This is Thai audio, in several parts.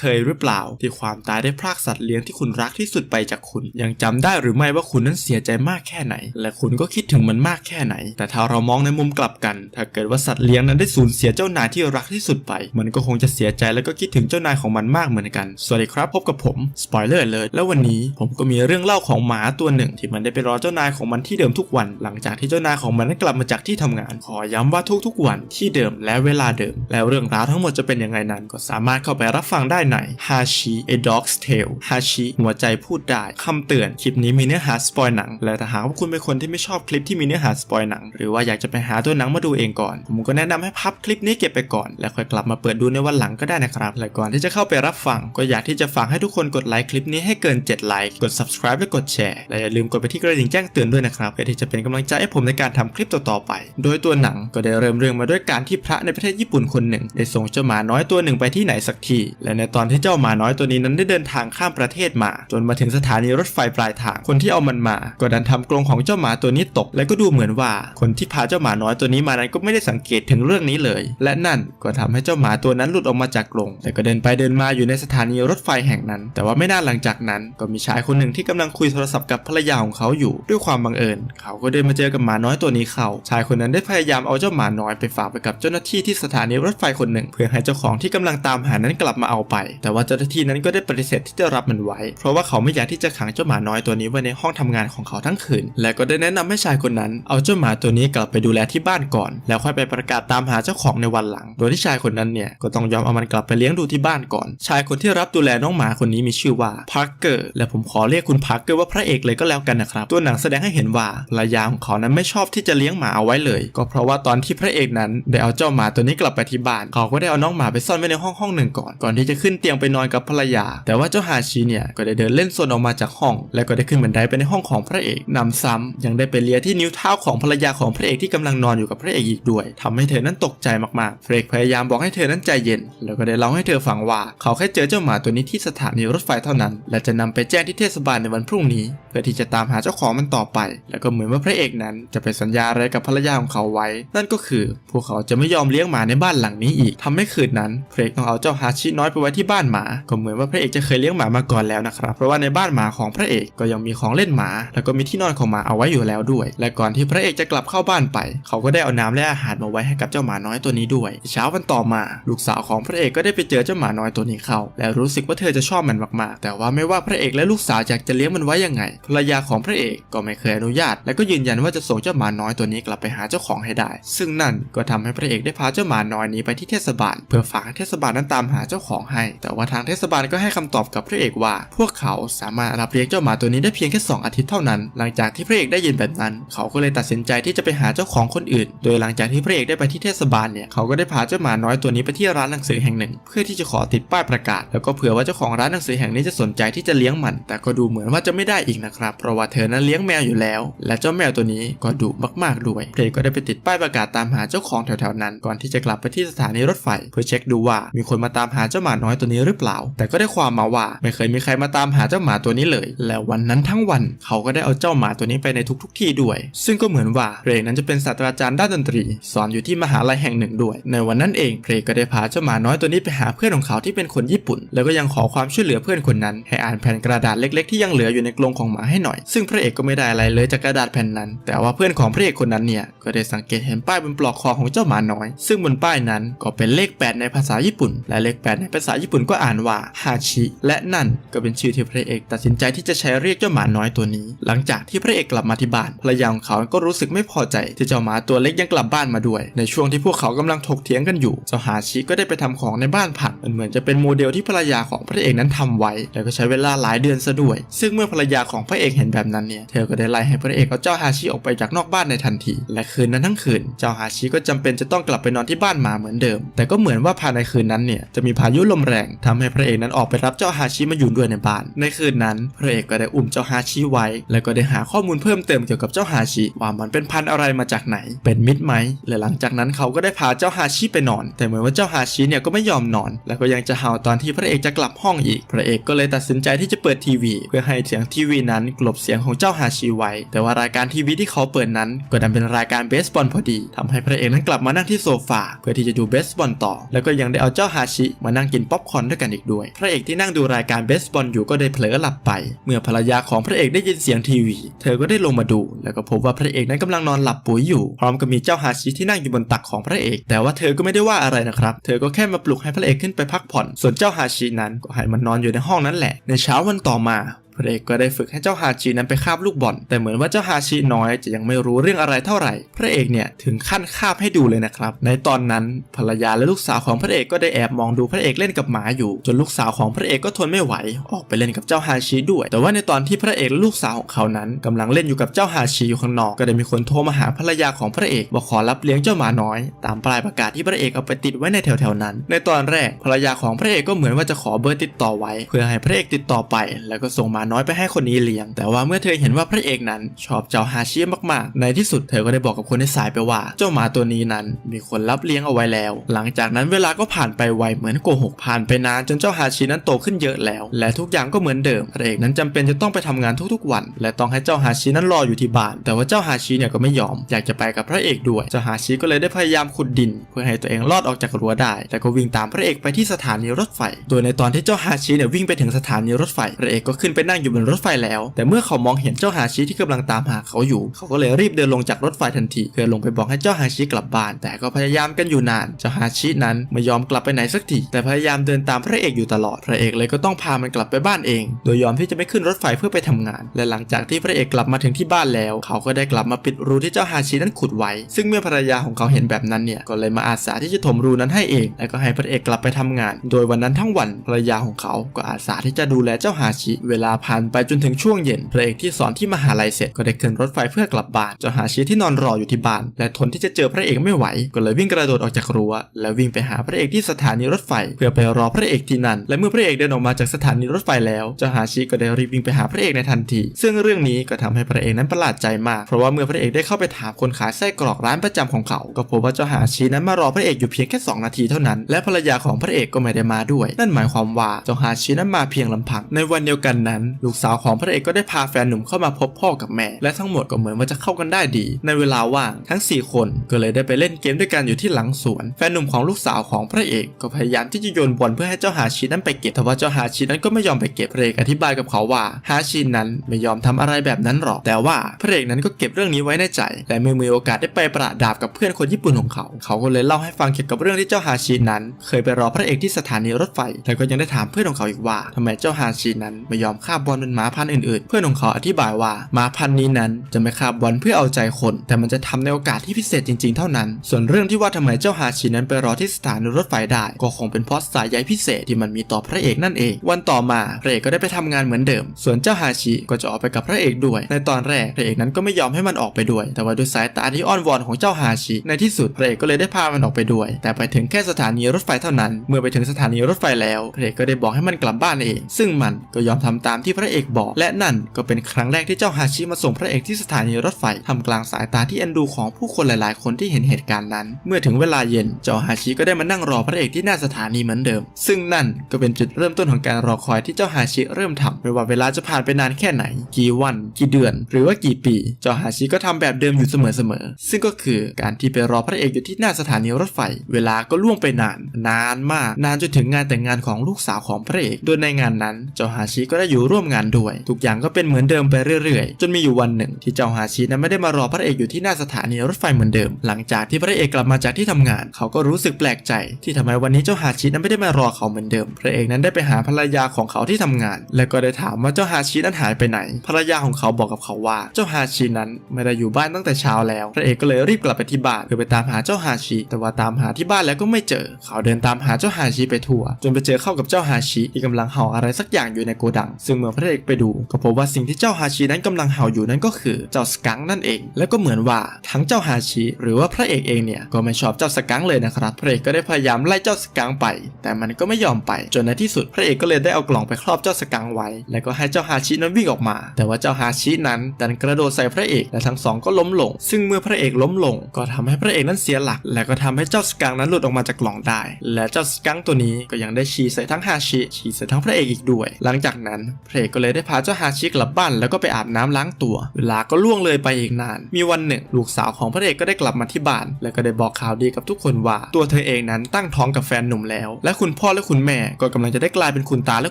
เคยหรือเปล่า ที่ความตายได้พรากสัตว์เลี้ยงที่คุณรักที่สุดไปจากคุณ ยังจำได้หรือไม่ว่าคุณนั้นเสียใจมากแค่ไหน และคุณก็คิดถึงมันมากแค่ไหน แต่ถ้าเรามองในมุมกลับกัน ถ้าเกิดว่าสัตว์เลี้ยงนั้นได้สูญเสียเจ้านายที่รักที่สุดไป มันก็คงจะเสียใจแล้วก็คิดถึงเจ้านายของมันมากเหมือนกัน สวัสดีครับพบกับผมสปอยเลอร์เลย แล้ววันนี้ผมก็มีเรื่องเล่าของหมาตัวหนึ่ง ที่มันได้ไปรอเจ้านายของมันที่เดิมทุกวัน หลังจากที่เจ้านายของมันนั้นกลับมาจากที่ทำงาน ขอย้ำว่าทุกๆวันที่เดิมและเวลาเดิม แล้วเรื่องราวทั้งหมดจะเป็นยังไงนั้นก็สามารถเข้าไปรับฟังได้ใน Hashi A Dog's Tale Hashi หัวใจพูดได้คำเตือน คลิปนี้มีเนื้อหาสปอยหนัง และถ้าหากว่าคุณเป็นคนที่ไม่ชอบคลิปที่มีเนื้อหาสปอยหนัง หรือว่าอยากจะไปหาตัวหนังมาดูเองก่อน ผมก็แนะนำให้พับคลิปนี้เก็บไปก่อน แล้วค่อยกลับมาเปิดดูในวันหลังก็ได้นะครับ และก่อนที่จะเข้าไปรับฟัง ก็อยากที่จะฝากให้ทุกคนกดไลค์คลิปนี้ให้เกิน 7 ไลค์ กด subscribe และกดแชร์ และอย่าลืมกดไปที่กระดิ่งแจ้งเตือนด้วยนะครับเพื่อที่จะเป็นกำลังใจให้ผมในการทำคลิปต่อๆไป โดยตัวหนังก็ได้เริ่มเรื่องมาด้วยการที่พระในประเทศญี่ปุ่นคนหนึ่ง ได้ส่งเจ้าหมาน้อยตัวหนึ่งไปที่ไหนสักที่ และในตอนที่เจ้าหมาน้อยตัวนี้นั้นได้เดินทางข้ามประเทศมา จนมาถึงสถานีรถไฟปลายทาง คนที่เอามันมา ก็ดันทำกรงของเจ้าหมาตัวนี้ตก และก็ดูเหมือนว่า คนที่พาเจ้าหมาน้อยตัวนี้มานั้นก็ไม่ได้สังเกตถึงเรื่องนี้เลย และนั่นก็ทำให้เจ้าหมาตัวนั้นหลุดออกมาจากกรงแต่ก็เดินไปเดินมาอยู่ในสถานีรถไฟแห่งนั้น แต่ว่าไม่นานหลังจากนั้น ก็มีชายคนหนึ่งที่กำลังคุยโทรศัพท์กับภรรยาของเขาอยู่ด้วยความบังเอิญ เขาก็เดินมาเจอกับหมาน้อยตัวนี้เขาชายคนนั้นได้พยายามเอาเจ้าหมาน้อยไปฝากไปกับเจ้าหน้าที่ที่สถานีรถไฟคนหนึ่ง เพื่อให้เจ้าของที่กำลังตามหานั้นกลับมาเอาไปแต่ว่าเจ้าหน้าที่นั้นก็ได้ปฏิเสธที่จะรับมันไว้ เพราะว่าเขาไม่อยากที่จะขังเจ้าหมาน้อยตัวนี้ไว้ในห้องทำงานของเขาทั้งคืน และก็ได้แนะนำให้ชายคนนั้น เอาเจ้าหมาตัวนี้กลับไปดูแลที่บ้านก่อน แล้วค่อยไปประกาศตามหาเจ้าของในวันหลัง โดยที่ชายคนนั้นเนี่ยก็ต้องยอมเอามันกลับไปเลี้ยงดูที่บ้านก่อน ชายคนที่รับดูแลน้องหมาคนนี้มีชื่อว่าพาร์เกอร์และผมขอเรียกคุณพาร์เกอร์ว่าพระเอกเลยก็แล้วกันนะครับตัวหนังแสดงให้เห็นว่าภรรยาของเขานั้นไม่ชอบที่จะเลี้ยงหมาเอาไว้เลย ก็เพราะว่าตอนที่พระเอกนั้นได้เอาเจ้าหมาตัวนี้กลับไปที่บ้าน เขาก็ได้เอาน้องหมาไปซ่อนไว้ในห้องห้องหนึ่งก่อนก่อนที่จะขึ้นเตียงไปนอนกับภรรยา แต่ว่าเจ้าฮาชิเนี่ยก็ได้เดินเล่นโซนออกมาจากห้อง แล้วก็ได้ขึ้นบันไดไปในห้องของพระเอกนำซ้ำยังได้ไปเลียที่นิ้วเท้าของภรรยาของพระเอกที่กำลังนอนอยู่กับพระเอกอีกด้วยทำให้เธอนั้นตกใจมากๆพระเอกพยายามบอกให้เธอนั้นใจเย็น แล้วก็ได้เล่าให้เธอฟังว่า เขาแค่เจอเจ้าหมาตัวนี้ที่สถานีรถไฟเท่านั้น และจะนำไปแจ้งที่เทศบาลในวันพรุ่งนี้ เพื่อที่จะตามหาเจ้าของมันต่อไป แล้วก็เหมือนว่าพระเอกนั้นจะไปสัญญาอะไรกับภรรยาของเขาไว้ นั่นก็คือ พวกเขาจะไม่ยอมเลี้ยงหมาในบ้านหลังนี้อีกทำให้คืนนั้นพระเอกต้องเอาเจ้าฮาชิน้อยไปไว้ที่บ้านหมา ก็เหมือนว่าพระเอกจะเคยเลี้ยงหมามาก่อนแล้วนะครับ เพราะว่าในบ้านหมาของพระเอกก็ยังมีของเล่นหมา แล้วก็มีที่นอนของหมาเอาไว้อยู่แล้วด้วย และก่อนที่พระเอกจะกลับเข้าบ้านไป เขาก็ได้เอาน้ำและอาหารมาไว้ให้กับเจ้าหมาน้อยตัวนี้ด้วย เช้าวันต่อมา ลูกสาวของพระเอกก็ได้ไปเจอเจ้าหมาน้อยตัวนี้เข้า และรู้สึกว่าเธอจะชอบมันมากๆ แต่ว่าไม่ว่าพระเอกและลูกสาวอยากจะเลี้ยงมันไว้ยังไง ภรรยาของพระเอกก็ไม่เคยอนุญาต และก็ยืนยันว่าจะส่งเจ้าหมาน้อยตัวนี้กลับไปหาเจ้าของให้ได้ ซึ่งนั่นก็ทำให้พระเอกได้พาเจ้าหมาน้อยนี้ไปที่เทศบาล เพื่อฝากให้เทศบาลนั้นตามหาเจ้าของให้แต่ว่าทางเทศบาลก็ให้คำตอบกับพระเอกว่า พวกเขาสามารถรับเลี้ยงเจ้าหมาตัวนี้ได้เพียงแค่ 2 อาทิตย์เท่านั้น หลังจากที่พระเอกได้ยินแบบนั้น เขาก็เลยตัดสินใจที่จะไปหาเจ้าของคนอื่น โดยหลังจากที่พระเอกได้ไปที่เทศบาลเนี่ยเขาก็ได้พาเจ้าหมาน้อยตัวนี้ไปที่ร้านหนังสือแห่งหนึ่ง เพื่อที่จะขอติดป้ายประกาศ แล้วก็เผื่อว่าเจ้าของร้านหนังสือแห่งนี้จะสนใจที่จะเลี้ยงมัน แต่ก็ดูเหมือนว่าจะไม่ได้อีกนะครับเพราะว่าเธอนั้นเลี้ยงแมวอยู่แล้ว และเจ้าแมวตัวนี้ก็ดุมากๆด้วยพระเอกก็ได้ไปติดป้ายประกาศตามหาเจ้าของแถวๆนั้น ก่อนที่จะกลับไปที่สถานีรถไฟ เพื่อเช็คดูว่ามีคนมาตามหาเจ้าหมาน้อยตัวนี้หรือเปล่า แต่ก็ได้ความมาว่าไม่เคยมีใครมาตามหาเจ้าหมาตัวนี้เลย และวันนั้นทั้งวันเขาก็ได้เอาเจ้าหมาตัวนี้ไปในทุก ๆ ที่ด้วย ซึ่งก็เหมือนว่าเพลงนั้นจะเป็นศาสตราจารย์ด้านดนตรี สอนอยู่ที่มหาลัยแห่งหนึ่งด้วย ในวันนั้นเองเพลงก็ได้พาเจ้าหมาน้อยตัวนี้ไปหาเพื่อนของเขาที่เป็นคนญี่ปุ่น แล้วก็ยังขอความช่วยเหลือเพื่อนคนนั้น ให้อ่านแผ่นกระดาษเล็ก ๆ ที่ยังเหลืออยู่ในกรงของหมาให้หน่อย ซึ่งพระเอกก็ไม่ได้อะไรเลยจากกระดาษแผ่นนั้น แต่ว่าเพื่อนของพระเอกคนนั้นเนี่ยก็ได้สังเกตเห็นป้ายบนปลอกคอของเจ้าหมาน้อย ซึ่งบนป้ายนั้นก็เป็นเลข 8 ในภาษาญี่ปุ่น และเลข 8 ในภาษาญี่ญี่ปุ่นก็อ่านว่าฮาชิ และนั่นก็เป็นชื่อที่พระเอกตัดสินใจที่จะใช้เรียกเจ้าหมาน้อยตัวนี้ หลังจากที่พระเอกกลับมาที่บ้านภรรยาของเขาก็รู้สึกไม่พอใจที่เจ้าหมาตัวเล็กยังกลับบ้านมาด้วย ในช่วงที่พวกเขากำลังถกเถียงกันอยู่เจ้าฮาชิก็ได้ไปทำของในบ้านพังมันเหมือนจะเป็นโมเดลที่ภรรยาของพระเอกนั้นทำไว้แล้วก็ใช้เวลาหลายเดือนซะด้วย ซึ่งเมื่อภรรยาของพระเอกเห็นแบบนั้นเนี่ยเธอก็ได้ไล่ให้พระเอกเอาเจ้าฮาชิออกไปจากนอกบ้านในทันที และคืนนั้นทั้งคืนเจ้าฮาชิก็จำเป็นจะต้องกลับไปนอนที่บ้านหมาเหมือนเดิม แต่ก็เหมือนว่าภายในคืนนั้นเนี่ยจะมีพายุลมแรงทำให้พระเอกนั้นออกไปรับเจ้าฮาชิมาอยู่ด้วยในบ้าน ในคืนนั้นพระเอกก็ได้อุ้มเจ้าฮาชิไว้ แล้วก็ได้หาข้อมูลเพิ่มเติมเกี่ยวกับเจ้าฮาชิว่ามันเป็นพันธุ์อะไรมาจากไหน เป็นมิตรไหมและหลังจากนั้นเขาก็ได้พาเจ้าฮาชิไปนอน แต่เหมือนว่าเจ้าฮาชิเนี่ยก็ไม่ยอมนอน แล้วก็ยังจะเห่าตอนที่พระเอกจะกลับห้องอีก พระเอกก็เลยตัดสินใจที่จะเปิดทีวี เพื่อให้เสียงทีวีนั้นกลบเสียงของเจ้าฮาชิไว้ แต่ว่ารายการทีวีที่เขาเปิดนั้น ก็ดันเป็นรายการเบสบอลพอดีทำให้พระเอกนั้นกลับมานั่งที่โซฟาเพื่อที่จะดูเบสบอลต่อ แล้วก็ยังได้เอาเจ้าฮาชิมานั่งกินป๊อปคอร์นด้วยกันอีกด้วย พระเอกที่นั่งดูรายการเบสบอลอยู่ก็ได้เผลอหลับไป เมื่อภรรยาของพระเอกได้ยินเสียงทีวี เธอก็ได้ลงมาดู แล้วก็พบว่าพระเอกนั้นกำลังนอนหลับปุ๋ยอยู่ พร้อมกับมีเจ้าฮาชิที่นั่งอยู่บนตักของพระเอก แต่ว่าเธอก็ไม่ได้ว่าอะไรนะครับ เธอก็แค่มาปลุกให้พระเอกขึ้นไปพักผ่อน ส่วนเจ้าฮาชินั้นก็ให้มันนอนอยู่ในห้องนั้นแหละ ในเช้าวันต่อมา พระเอกก็ได้ฝึกให้เจ้าฮาชินั้นไปคาบลูกบอลแต่เหมือนว่าเจ้าฮาชิน้อยจะยังไม่รู้เรื่องอะไรเท่าไหร่ พระเอกเนี่ยถึงขั้นคาบให้ดูเลยนะครับ ในตอนนั้นภรรยาและลูกสาวของพระเอกก็ได้แอบมองดูพระเอกเล่นกับหมาอยู่ จนลูกสาวของพระเอกก็ทนไม่ไหว ออกไปเล่นกับเจ้าฮาชิด้วย แต่ว่าในตอนที่พระเอกและลูกสาวของเขานั้นกำลังเล่นอยู่กับเจ้าฮาชิอยู่ข้างนอกก็ได้มีคนโทรมาหาภรรยาของพระเอกบอกขอรับเลี้ยงเจ้าหมาน้อย ตามปลายประกาศที่พระเอกเอาไปติดไว้ในแถวๆนั้น ในตอนแรกภรรยาของพระเอกก็เหมือนว่าจะขอเบอร์ติดต่อไว้ เพื่อให้พระเอกติดต่อไป แล้วก็ส่งหมาน้อยไปให้คนนี้เลี้ยง แต่ว่าเมื่อเธอเห็นว่าพระเอกนั้นชอบเจ้าฮาชิมากๆ ในที่สุดเธอก็ได้บอกกับคนในสายไปว่า เจ้าหมาตัวนี้นั้น มีคนรับเลี้ยงเอาไว้แล้ว หลังจากนั้นเวลาก็ผ่านไปไวเหมือนโกหกผ่านไปนานจนเจ้าฮาชินั้นโตขึ้นเยอะแล้ว และทุกอย่างก็เหมือนเดิม พระเอกนั้นจำเป็นจะต้องไปทำงานทุกๆวัน และต้องให้เจ้าฮาชินั้นรออยู่ที่บ้าน แต่ว่าเจ้าฮาชิเนี่ยก็ไม่ยอม อยากจะไปกับพระเอกด้วย เจ้าฮาชิก็เลยได้พยายามขุดดิน เพื่อให้ตัวเองรอดออกจากรั้วได้ แต่ก็วิ่งตามพระเอกไปที่สถานีรถไฟ โดยในตอนที่เจ้าฮาชิเนี่ยวิ่งไปถึงสถานีรถไฟ พระเอกก็ขึ้นไปนั่งอยู่บนรถไฟแล้ว แต่เมื่อเขามองเห็นเจ้าฮาชิที่กำลังตามหาเขาอยู่ เขาก็เลยรีบเดินลงจากรถไฟทันทีเพื่อลงไปบอกให้เจ้าฮาชิกลับบ้าน แต่ก็พยายามกันอยู่นาน เจ้าฮาชินั้นไม่ยอมกลับไปไหนสักที แต่พยายามเดินตามพระเอกอยู่ตลอด พระเอกเลยก็ต้องพามันกลับไปบ้านเอง โดยยอมที่จะไม่ขึ้นรถไฟเพื่อไปทำงาน และหลังจากที่พระเอกกลับมาถึงที่บ้านแล้ว เขาก็ได้กลับมาปิดรูที่เจ้าฮาชินั้นขุดไว้ ซึ่งเมื่อภรรยาของเขาเห็นแบบนั้นเนี่ย ก็เลยมาอาสาที่จะถมรูนั้นให้เอง และก็ให้พระเอกกลับไปทำงาน โดยวันนั้นทั้งวันภรรยาของเขาก็อาสาที่จะดูแลเจ้าฮาชิ เวลาผ่านไปจนถึงช่วงเย็นพระเอกที่สอนที่มหาลัยเสร็จก็ได้ขึ้นรถไฟเพื่อกลับบ้านเจ้าฮาชิที่นอนรออยู่ที่บ้าน และทนที่จะเจอพระเอกไม่ไหว ก็เลยวิ่งกระโดดออกจากรั้วและวิ่งไปหาพระเอกที่สถานีรถไฟ เพื่อไปรอพระเอกที่นั่น และเมื่อพระเอกเดินออกมาจากสถานีรถไฟแล้วเจ้าฮาชิก็ได้รีบวิ่งไปหาพระเอกในทันที ซึ่งเรื่องนี้ก็ทำให้พระเอกนั้นประหลาดใจมาก เพราะว่าเมื่อพระเอกได้เข้าไปถามคนขายไส้กรอกร้านประจำของเขา ก็พบว่าเจ้าฮาชินั้นมารอพระเอกอยู่เพียงแค่ 2 นาทีเท่านั้น และภรรยาของพระเอกก็ไม่ได้มาด้วย นั่นหมายความว่าเจ้าฮาชินั้นมาเพียงลำพังในวันเดียวกันนั้นลูกสาวของพระเอกก็ได้พาแฟนหนุ่มเข้ามาพบพ่อกับแม่ และทั้งหมดก็เหมือนว่าจะเข้ากันได้ดี ในเวลาว่างทั้ง 4 คนก็เลยได้ไปเล่นเกมด้วยกันอยู่ที่หลังสวน แฟนหนุ่มของลูกสาวของพระเอกก็พยายามที่จะโยนบอลเพื่อให้เจ้าฮาชินั้นไปเก็บแต่ว่าเจ้าฮาชินั้นก็ไม่ยอมไปเก็บพระเอกอธิบายกับเขาว่าฮาชินั้นไม่ยอมทำอะไรแบบนั้นหรอก แต่ว่าพระเอกนั้นก็เก็บเรื่องนี้ไว้ในใจ และเมื่อมีโอกาสได้ไปประดาบกับเพื่อนคนญี่ปุ่นของเขา เขาก็เลยเล่าให้ฟังเกี่ยวกับเรื่องที่เจ้าฮาชินั้น เคยไปรอพระเอกที่สถานีรถไฟ แล้วก็ยังได้ถามเพื่อนของเขาอีกว่าทำไมเจ้าฮาชินั้นไม่ยอมคาบบอลเป็นหมาพันธุ์อื่นๆ เพื่อนของเขาอธิบายว่าหมาพันธุ์นี้นั้นจะไม่คาบบอลเพื่อเอาใจคน แต่มันจะทำในโอกาสที่พิเศษจริงๆ เท่านั้น ส่วนเรื่องที่ว่าทำไมเจ้าฮาชินั้นไปรอที่สถานีรถไฟได้ ก็คงเป็นเพราะสายใยพิเศษที่มันมีต่อพระเอกนั่นเอง วันต่อมาพระเอกก็ได้ไปทำงานเหมือนเดิม ส่วนเจ้าฮาชิก็จะออกไปกับพระเอกด้วย ในตอนแรกพระเอกนั้นก็ไม่ยอมให้มันออกไปด้วย แต่ว่าด้วยสายตาที่อ้อนวอนของเจ้าฮาชิ ในที่สุดพระเอกก็เลยได้พามันออกไปด้วย แต่ไปถึงแค่สถานีรถไฟเท่านั้น เมื่อไปถึงสถานีรถไฟแล้วพระเอกก็ได้บอกให้มันกลับบ้านเอง ซึ่งมันก็ยอมทำตามที่พระเอกบอก และนั่นก็เป็นครั้งแรกที่เจ้าฮาชิมาส่งพระเอกที่สถานีรถไฟทำกลางสายตาที่เอ็นดูของผู้คนหลาย ๆ คนที่เห็นเหตุการณ์นั้น เมื่อถึงเวลาเย็นเจ้าฮาชิก็ได้มานั่งรอพระเอกที่หน้าสถานีเหมือนเดิม ซึ่งนั่นก็เป็นจุดเริ่มต้นของการรอคอยที่เจ้าฮาชิเริ่มทำไม่ว่าเวลาจะผ่านไปนานแค่ไหน กี่วัน กี่เดือน หรือว่ากี่ปี เจ้าฮาชิก็ทำแบบเดิมอยู่เสมอๆซึ่งก็คือการที่ไปรอพระเอกอยู่ที่หน้าสถานีรถไฟ เวลาก็ล่วงไปนาน นานมาก นานจนถึงงานแต่งงานของลูกสาวของพระเอก โดยในงานนั้น เจ้าฮาชิก็ได้อยู่ร่วมงานด้วย ทุกอย่างก็เป็นเหมือนเดิมไปเรื่อยๆ จนมีอยู่วันหนึ่ง ที่เจ้าฮาชินั้นไม่ได้มารอพระเอกอยู่ที่หน้าสถานีรถไฟเหมือนเดิม หลังจากที่พระเอกกลับมาจากที่ทำงาน เขาก็รู้สึกแปลกใจ ที่ทำไมวันนี้เจ้าฮาชินั้นไม่ได้มารอเขาเหมือนเดิม พระเอกนั้นได้ไปหาภรรยาของเขาที่ทำงาน และก็ได้ถามว่าเจ้าฮาชินั้นหายไปไหน ภรรยาของเขาบอกกับเขาว่าเจ้าฮาชินั้นไม่ได้อยู่บ้านตั้งแต่เช้าแล้ว พระเอกก็เลยรีบกลับไปที่บ้านเพื่อไปตามหาเจ้าฮาชิ แต่ว่าตามหาที่บ้านแล้วก็ไม่เจอ เขาเดินตามหาเจ้าฮาชิไปทั่ว จนไปเจอเข้ากับเจ้าฮาชิที่กำลังเห่าอะไรสักอย่างอยู่ในโกดัง ซึ่งเมื่อพระเอกไปดู ก็พบว่าสิ่งที่เจ้าฮาชินั้นกำลังเห่าอยู่นั้นก็คือเจ้าสกังค์นั่นเอง แล้วก็เหมือนว่าทั้งเจ้าฮาชิ หรือว่าพระเอกเองเนี่ยก็ไม่ชอบเจ้าสกังค์เลยนะครับพระเอกก็ได้พยายามไล่เจ้าสกังค์ไป แต่มันก็ไม่ยอมไป จนในที่สุดพระเอกก็เลยได้เอากล่องไปครอบเจ้าสกังค์ไว้ แล้วก็ให้เจ้าฮาชินั้นวิ่งออกมา แต่ว่าเจ้าฮาชินั้นดันกระโดดใส่พระเอกและทั้งสองก็ล้มลง ซึ่งเมื่อพระเอกล้มลง ก็ทำให้พระเอกนั้นเสียหลัก และก็ทำให้เจ้าสกังค์นั้นหลุดออกมาจากกล่องได้ และเจ้าสกังค์ตัวนี้ก็ยังได้ฉีใส่ทั้งฮาชิฉีใส่ทั้งพระเอกอีกด้วย หลังจากนั้นพระกก็เลยได้พาเจ้าฮาชิกลับบ้านแล้วก็ไปอาบน้ำล้างตัว เวลาก็ล่วงเลยไปอีกนาน มีวันหนึ่ง ลูกสาวของพระเอกก็ได้กลับมาที่บ้าน แล้วก็ได้บอกข่าวดีกับทุกคนว่าตัวเธอเองนั้นตั้งท้องกับแฟนหนุ่มแล้ว และคุณพ่อและคุณแม่ก็กำลังจะได้กลายเป็นคุณตาและ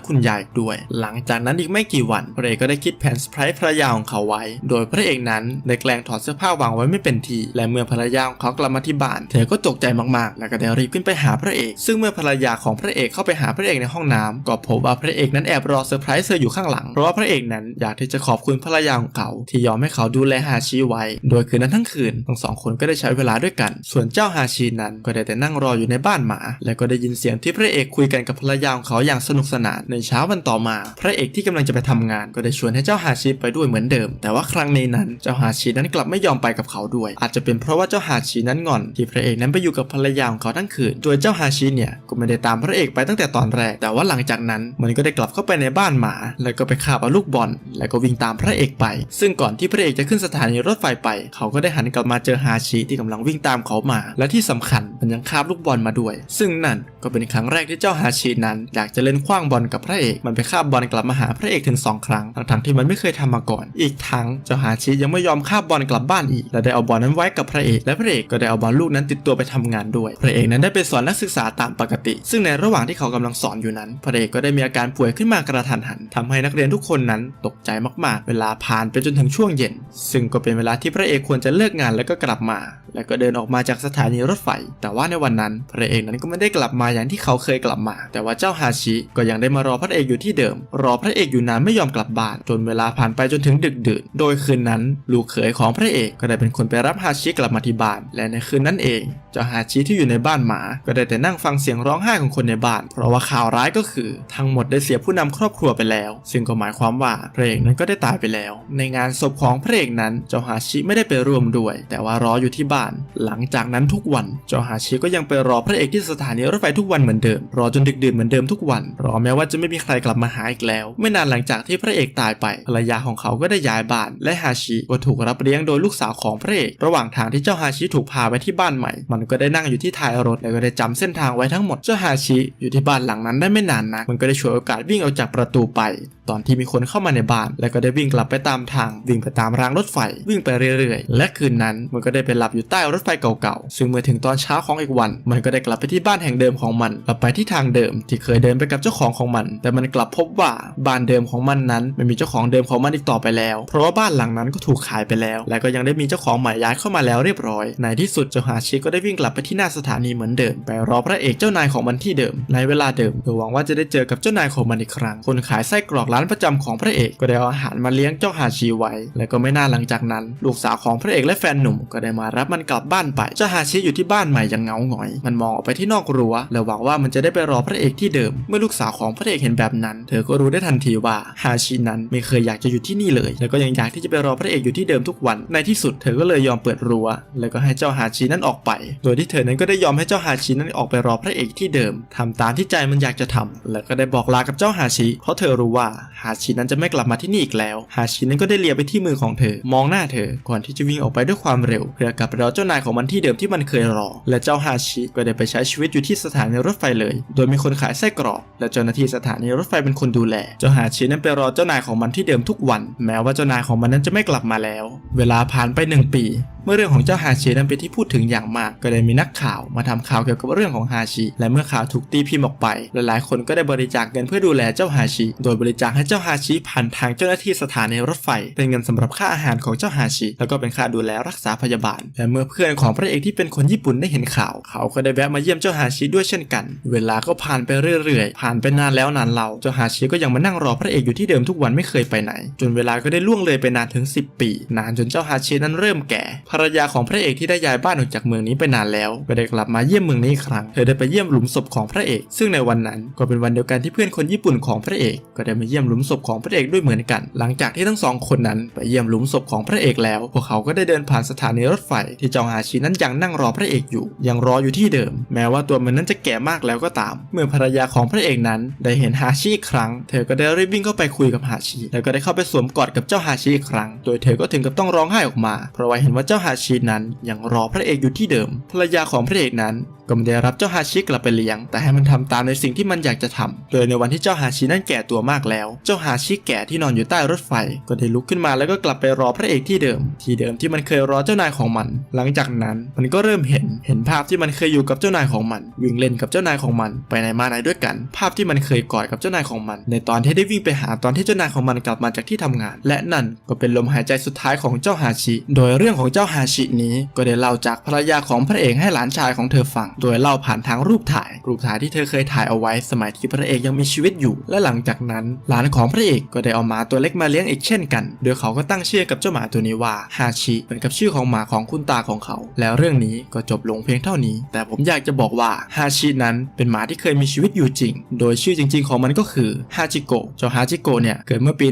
คุณยายด้วย หลังจากนั้นอีกไม่กี่วันพระเอกก็ได้คิดแผนเซอร์ไพรส์ภรรยาของเขาไว้ โดยพระเอกนั้นได้แกล้งถอดเสื้อผ้าวางไว้ไม่เป็นที และเมื่อภรรยาของเขากลับมาที่บ้าน เธอก็ตกใจมากๆ แล้วก็ได้รีบขึ้นไปหาพระเอก ซึ่งเมื่อภรรยาของพระเอกเข้าไปหาพระเอกในห้องน้ำก็พบว่าพระเอกนั้นแอบรอเซอร์ไพรส์เธออยู่ข้างหลัง เพราะว่าพระเอกนั้นอยากที่จะขอบคุณภรรยาของเขา ที่ยอมให้เขาดูแลฮาชิไว้ โดยคืนนั้นทั้งคืนทั้งสองคนก็ได้ใช้เวลาด้วยกัน ส่วนเจ้าฮาชินั้นก็ได้แต่นั่งรออยู่ในบ้านหมา และก็ได้ยินเสียงที่พระเอกคุยกันกับภรรยาของเขาอย่างสนุกสนานในเช้าวันต่อมา พระเอกที่กำลังจะไปทำงาน ก็ได้ชวนให้เจ้าฮาชิไปด้วยเหมือนเดิม แต่ว่าครั้งนี้นั้นเจ้าฮาชินั้นกลับไม่ยอมไปกับเขาด้วย อาจจะเป็นเพราะว่าเจ้าฮาชินั้นงอน ที่พระเอกนั้นไปอยู่กับภรรยาของเขาทั้งคืนโดยเจ้าฮาชิเนี่ยก็ไม่ได้ตามพระเอกไปตั้งแต่ตอนแรก แต่ว่าหลังจากนั้นมันก็ได้กลับเข้าไปในบ้านหมาแล้วก็ไปคาบเอาลูกบอล แล้วก็วิ่งตามพระเอกไป ซึ่งก่อนที่พระเอกจะขึ้นสถานีรถไฟไป เขาก็ได้หันกลับมาเจอฮาชิที่กำลังวิ่งตามเขามา และที่สำคัญมันยังคาบลูกบอลมาด้วย ซึ่งนั่นก็เป็นครั้งแรกที่เจ้าฮาชินั้น อยากจะเล่นคว้างบอลกับพระเอก มันไปคาบบอลกลับมาหาพระเอกถึงสองครั้ง ทั้งที่มันไม่เคยทำมาก่อน อีกทั้งเจ้าฮาชิยังไม่ยอมคาบบอลกลับบ้านอีก และได้เอาบอลนั้นไว้กับพระเอก และพระเอกก็ได้เอาบอลลูกนั้นติดตัวไปทำงานด้วย พระเอกนั้นได้ไปสอนนักศึกษาตามปกติ ซึ่งในระหว่างที่เขากำลังสอนอยู่นั้น พระเอกก็ได้มีอาการป่วยขึ้นมากระทันหันทำใให้นักเรียนทุกคนนั้นตกใจมากๆ เวลาผ่านไปจนถึงช่วงเย็น ซึ่งก็เป็นเวลาที่พระเอกควรจะเลิกงานแล้วก็กลับมา แล้วก็เดินออกมาจากสถานีรถไฟ แต่ว่าในวันนั้นพระเอกนั้นก็ไม่ได้กลับมาอย่างที่เขาเคยกลับมา แต่ว่าเจ้าฮาชิก็ยังได้มารอพระเอกอยู่ที่เดิม รอพระเอกอยู่นานไม่ยอมกลับบ้านจนเวลาผ่านไปจนถึงดึกดื่น โดยคืนนั้น ลูกเขยของพระเอกก็ได้เป็นคนไปรับฮาชิกลับมาที่บ้าน และในคืนนั้นเอง เจ้าฮาชิที่อยู่ในบ้านหมา ก็ได้แต่นั่งฟังเสียงร้องไห้ของคนในบ้าน เพราะว่าข่าวร้ายก็คือ ทั้งหมดได้เสียผู้นำครอบครัวไปแล้วซึ่งก็หมายความว่าพระเอกนั้นก็ได้ตายไปแล้ว ในงานศพของพระเอกนั้นเจ้าฮาชิไม่ได้ไปร่วมด้วย แต่ว่ารออยู่ที่บ้าน หลังจากนั้นทุกวันเจ้าฮาชิก็ยังไปรอพระเอกที่สถานีรถไฟทุกวันเหมือนเดิม รอจนดึกดื่นเหมือนเดิมทุกวัน รอแม้ว่าจะไม่มีใครกลับมาหาอีกแล้ว ไม่นานหลังจากที่พระเอกตายไปภรรยาของเขาก็ได้ย้ายบ้าน และฮาชิก็ถูกรับเลี้ยงโดยลูกสาวของพระเอกระหว่างทางที่เจ้าฮาชิถูกพาไปที่บ้านใหม่ มันก็ได้นั่งอยู่ที่ท้ายรถแล้วก็ได้จำเส้นทางไว้ทั้งหมดเจ้าฮาชิอยู่ที่บ้านหลังนั้นได้ไม่นานนักมันก็ได้ฉวยโอกาสวิ่งออกจากประตูไป Amen. ตอนที่มีคนเข้ามาในบ้าน แล้วก็ได้วิ่งกลับไปตามทาง วิ่งไปตามรางรถไฟ วิ่งไปเรื่อยๆ และคืนนั้นมันก็ได้ไปหลับอยู่ใต้รถไฟเก่าๆ ซึ่งเมื่อถึงตอนเช้าของอีกวัน มันก็ได้กลับไปที่บ้านแห่งเดิมของมันกลับไปที่ทางเดิมที่เคยเดินไปกับเจ้าของของมัน แต่มันกลับพบว่าบ้านเดิมของมันนั้นไม่มีเจ้าของเดิมของมันอีกต่อไปแล้ว เพราะว่าบ้านหลังนั้นก็ถูกขายไปแล้ว และก็ยังได้มีเจ้าของใหม่ย้ายเข้ามาแล้วเรียบร้อย ในที่สุดเจ้าฮาชิก็ได้วิ่งกลับไปที่หน้าสถานีเหมือนเดิมไปรอพระเอกเจ้านายของมันที่เดิม ในเวลาเดิมเพื่อหวังว่าจะได้เจอกับเจ้านายของมันอีกครั้งคนขายไส้กรอกร้านประจำของพระเอกก็ได้เอาอาหารมาเลี้ยงเจ้าฮาชิไว้ และก็ไม่นานหลังจากนั้น ลูกสาวของพระเอกและแฟนหนุ่มก็ได้มารับมันกลับบ้านไปเจ้าฮาชิอยู่ที่บ้านใหม่อย่างเงาหงอย มันมองออกไปที่นอกรั้วและหวังว่ามันจะได้ไปรอพระเอกที่เดิม เมื่อลูกสาวของพระเอกเห็นแบบนั้น เธอก็รู้ได้ทันทีว่าฮาชินั้นไม่เคยอยากจะอยู่ที่นี่เลย แล้วก็ยังอยากที่จะไปรอพระเอกอยู่ที่เดิมทุกวัน ในที่สุดเธอก็เลยยอมเปิดรั้ว แล้วก็ให้เจ้าฮาชินั้นออกไป โดยที่เธอนั้นก็ได้ยอมให้เจ้าฮาชินั้นออกไปรอพระเอกที่เดิมทำตามที่ใจมันอยากจะทำแล้วก็ได้บอกลากับเจ้าฮาชิ เพราะเธอรู้ว่าฮาชินั้นจะไม่กลับมาที่นี่อีกแล้ว ฮาชินั้นก็ได้เลียไปที่มือของเธอ มองหน้าเธอ ก่อนที่จะวิ่งออกไปด้วยความเร็ว เพื่อกลับไปรอเจ้านายของมันที่เดิมที่มันเคยรอ และเจ้าฮาชิก็ได้ไปใช้ชีวิตอยู่ที่สถานีรถไฟเลย โดยมีคนขายไส้กรอก และเจ้าหน้าที่สถานีรถไฟเป็นคนดูแล เจ้าฮาชินั้นไปรอเจ้านายของมันที่เดิมทุกวัน แม้ว่าเจ้านายของมันนั้นจะไม่กลับมาแล้ว เวลาผ่านไปหนึ่งปีเมื่อเรื่องของเจ้าฮาชินั้นเป็นที่พูดถึงอย่างมาก ก็ได้มีนักข่าวมาทำข่าวเกี่ยวกับเรื่องของฮาชิ และเมื่อข่าวถูกตีพิมพ์ออกไป หลายๆ คนก็ได้บริจาคเงินเพื่อดูแลเจ้าฮาชิ โดยบริจาคให้เจ้าฮาชิผ่านทางเจ้าหน้าที่สถานีรถไฟ เป็นเงินสำหรับค่าอาหารของเจ้าฮาชิ แล้วก็เป็นค่าดูแลรักษาพยาบาล และเมื่อเพื่อนของพระเอกที่เป็นคนญี่ปุ่นได้เห็นข่าว เขาก็ได้แวะมาเยี่ยมเจ้าฮาชิด้วยเช่นกัน เวลาก็ผ่านไปเรื่อยๆ ผ่านไปนานแล้วนานเล่าเจ้าฮาชิก็ยังมานั่งรอพระเอกอยู่ที่เดิมทุกวันไม่เคยไปไหน จนเวลาก็ได้ล่วงเลยไปนานถึง 10 ปี นานจนเจ้าฮาชินั้นเริ่มแก่ ภรรยาของพระเอกที่ได้ย้ายบ้านออกจากเมืองนี้ไปนานแล้ว ก็ได้กลับมาเยี่ยมเมืองนี้อีกครั้ง เธอได้ไปเยี่ยมหลุมศพของพระเอก ซึ่งในวันนั้นก็เป็นวันเดียวกันที่เพื่อนคนญี่ปุ่นของพระเอกก็ได้มาเยี่ยมหลุมศพของพระเอกด้วยเหมือนกัน หลังจากที่ทั้งสองคนนั้นไปเยี่ยมหลุมศพของพระเอกแล้ว พวกเขาก็ได้เดินผ่านสถานีรถไฟ ที่เจ้าฮาชินั้นยังนั่งรอพระเอกอยู่ ยังรออยู่ที่เดิม แม้ว่าตัวมันนั้นจะแก่มากแล้วก็ตาม เมื่อภรรยาของพระเอกนั้น ได้เห็นฮาชิอีกครั้ง เธอก็ได้รีบวิ่งเข้าไปคุยกับฮาชิแล้วก็ได้เข้าไปสวมกอดกับเจ้าฮาชิอีกครั้ง โดยเธอก็ถึงกับต้องร้องไห้ออกมา เพราะว่าเห็นว่าเจ้าฮาชินั้นยังรอพระเอกอยู่ที่เดิม ภรรยาของพระเอกนั้นก็ไม่ได้รับเจ้าฮาชิกลับไปเลี้ยง แต่ให้มันทำตามในสิ่งที่มันอยากจะทำโดยในวันที่เจ้าฮาชินั้นแก่ตัวมากแล้ว เจ้าฮาชิแก่ที่นอนอยู่ใต้รถไฟ ก็ได้ลุกขึ้นมาแล้วก็กลับไปรอพระเอกที่เดิม ที่เดิมที่มันเคยรอเจ้านายของมัน หลังจากนั้นมันก็เริ่มเห็นเห็นภาพที่มันเคยอยู่กับเจ้านายของมัน วิ่งเล่นกับเจ้านายของมัน ไปไหนมาไหนด้วยกัน ภาพที่มันเคยกอดกับเจ้านายของมัน ในตอนที่ได้วิ่งไปหาตอนที่เจ้านายของมันกลับมาจากที่ทำงาน และนั่นก็เป็นลมหายใจสุดท้ายของเจ้าฮาชิ โดยเรื่องของเจ้าฮาชินี้ก็ได้เล่าจากภรรยาของพระเอกให้หลานชายของเธอฟังโดยเล่าผ่านทางรูปถ่าย รูปถ่ายที่เธอเคยถ่ายเอาไว้สมัยที่พระเอกยังมีชีวิตอยู่ และหลังจากนั้นหลานของพระเอกก็ได้เอาหมาตัวเล็กมาเลี้ยงอีกเช่นกัน โดยเขาก็ตั้งชื่อกับเจ้าหมาตัวนี้ว่าฮาชิเหมือนกับชื่อของหมาของคุณตาของเขา แล้วเรื่องนี้ก็จบลงเพียงเท่านี้ แต่ผมอยากจะบอกว่าฮาชินั้นเป็นหมาที่เคยมีชีวิตอยู่จริง โดยชื่อจริง ๆ ของมันก็คือฮาจิโกะเจ้าฮาจิโกะเนี่ยเกิดเมื่อปี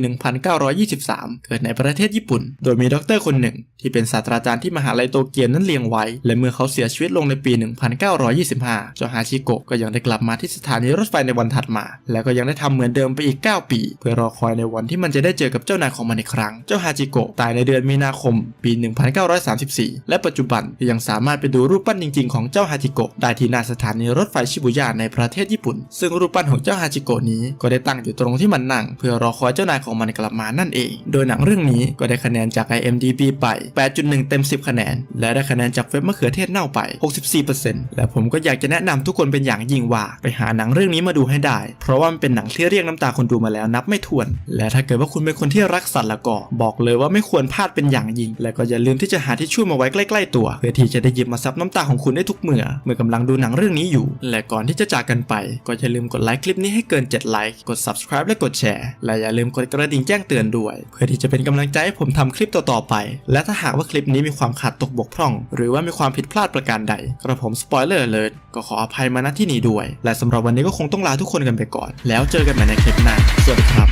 1923 เกิดในประเทศญี่ปุ่น โดยมีด็อกเตอร์คนหนึ่ง ที่เป็นศาสตราจารย์ที่มหาลัยโตเกียวนั้นเลี้ยงไว้ และเมื่อเขาเสียชีวิตลงในปี1925เจ้าฮาชิโกะก็ยังได้กลับมาที่สถานีรถไฟในวันถัดมา แล้วก็ยังได้ทำเหมือนเดิมไปอีก 9 ปี เพื่อรอคอยในวันที่มันจะได้เจอกับเจ้านายของมันอีกครั้ง เจ้าฮาจิโกะตายในเดือนมีนาคม ปี 1934 และปัจจุบันยังสามารถไปดูรูปปั้นจริง ๆ ของเจ้าฮาจิโกะได้ที่หน้าสถานีรถไฟชิบุย่าในประเทศญี่ปุ่น ซึ่งรูปปั้นของเจ้าฮาจิโกะนี้ก็ได้ตั้งอยู่ตรงที่มันนั่ง เพื่อรอคอยเจ้านายของมันกลับมานั่นเอง โดยหนังเรื่องนี้ก็ได้คะแนนจาก IMDb ไป 8.1 เต็ม 10 คะแนน และได้คะแนนจากเว็บมะเขือเทศเน่าไป 64%และผมก็อยากจะแนะนำทุกคนเป็นอย่างยิ่งว่า ไปหาหนังเรื่องนี้มาดูให้ได้ เพราะว่ามันเป็นหนังที่เรียกน้ำตาคนดูมาแล้วนับไม่ถ้วน และถ้าเกิดว่าคุณเป็นคนที่รักสัตว์ละก็บอกเลยว่าไม่ควรพลาดเป็นอย่างยิ่ง และก็อย่าลืมที่จะหาที่ช่วยมาไว้ใกล้ ๆ ตัว เพื่อที่จะได้หยิบมาซับน้ำตาของคุณได้ทุกเมื่อ เมื่อกำลังดูหนังเรื่องนี้อยู่ และก่อนที่จะจากกันไป ก็อย่าลืมกดไลค์คลิปนี้ให้เกิน7ไลค์กด subscribe และกดแชร์และอย่าลืมกดกระดิ่งแจ้งเตือนด้วย เพื่อที่จะเป็นกำลังใจให้ผมทำคลิปต่อๆไป และถ้าหากว่าคลิปนี้มีความขาดตกบกพร่อง หรือว่ามีความผิดพลาดประการใดกระผมสปอยเลอร์เลยก็ขออภัยมาณที่นี้ด้วย และสำหรับวันนี้ก็คงต้องลาทุกคนกันไปก่อน แล้วเจอกันใหม่ในคลิปหน้าสวัสดีครับ